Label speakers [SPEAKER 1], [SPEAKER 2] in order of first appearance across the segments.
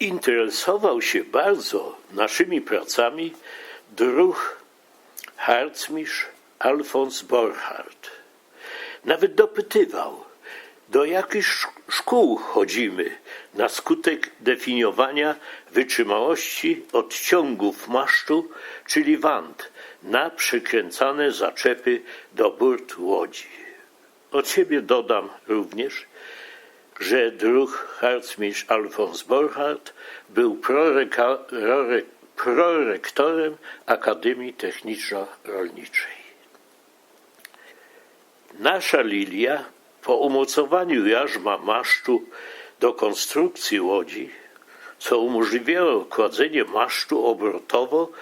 [SPEAKER 1] interesował się bardzo naszymi pracami druh harcmistrz Alfons Borchardt. Nawet dopytywał, do jakich szk- szkół chodzimy na skutek definiowania wytrzymałości odciągów masztu, czyli wand, na przykręcane zaczepy do burt łodzi. Od siebie dodam również, że druh harcmistrz Alfons Borchardt był prorektorem Akademii Techniczno-Rolniczej. Nasza lilia po umocowaniu jarzma masztu do konstrukcji łodzi, co umożliwiało kładzenie masztu obrotowo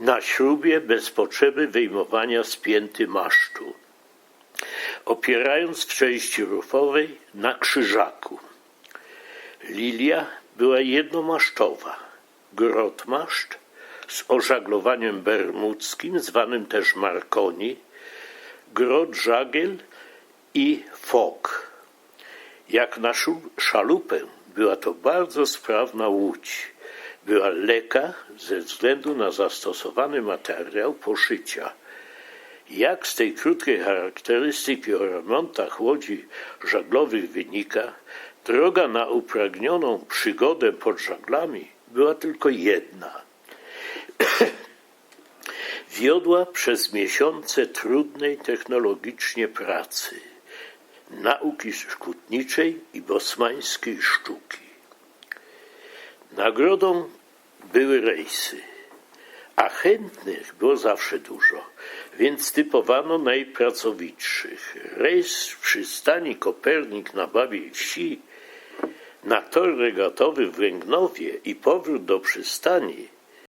[SPEAKER 1] na śrubie bez potrzeby wyjmowania spięty masztu, opierając w części rufowej na krzyżaku. Lilia była jednomasztowa, grotmaszt z ożaglowaniem bermudzkim, zwanym też Marconi, grot żagiel i fok. Jak na szalupę była to bardzo sprawna łódź. Była lekka ze względu na zastosowany materiał poszycia. Jak z tej krótkiej charakterystyki o remontach łodzi żaglowych wynika, droga na upragnioną przygodę pod żaglami była tylko jedna. Wiodła przez miesiące trudnej technologicznie pracy, nauki szkutniczej i bosmańskiej sztuki. Nagrodą były rejsy, a chętnych było zawsze dużo, więc typowano najpracowitszych. Rejs w przystani Kopernik na Babiej Wsi, na tor regatowy w Węgnowie i powrót do przystani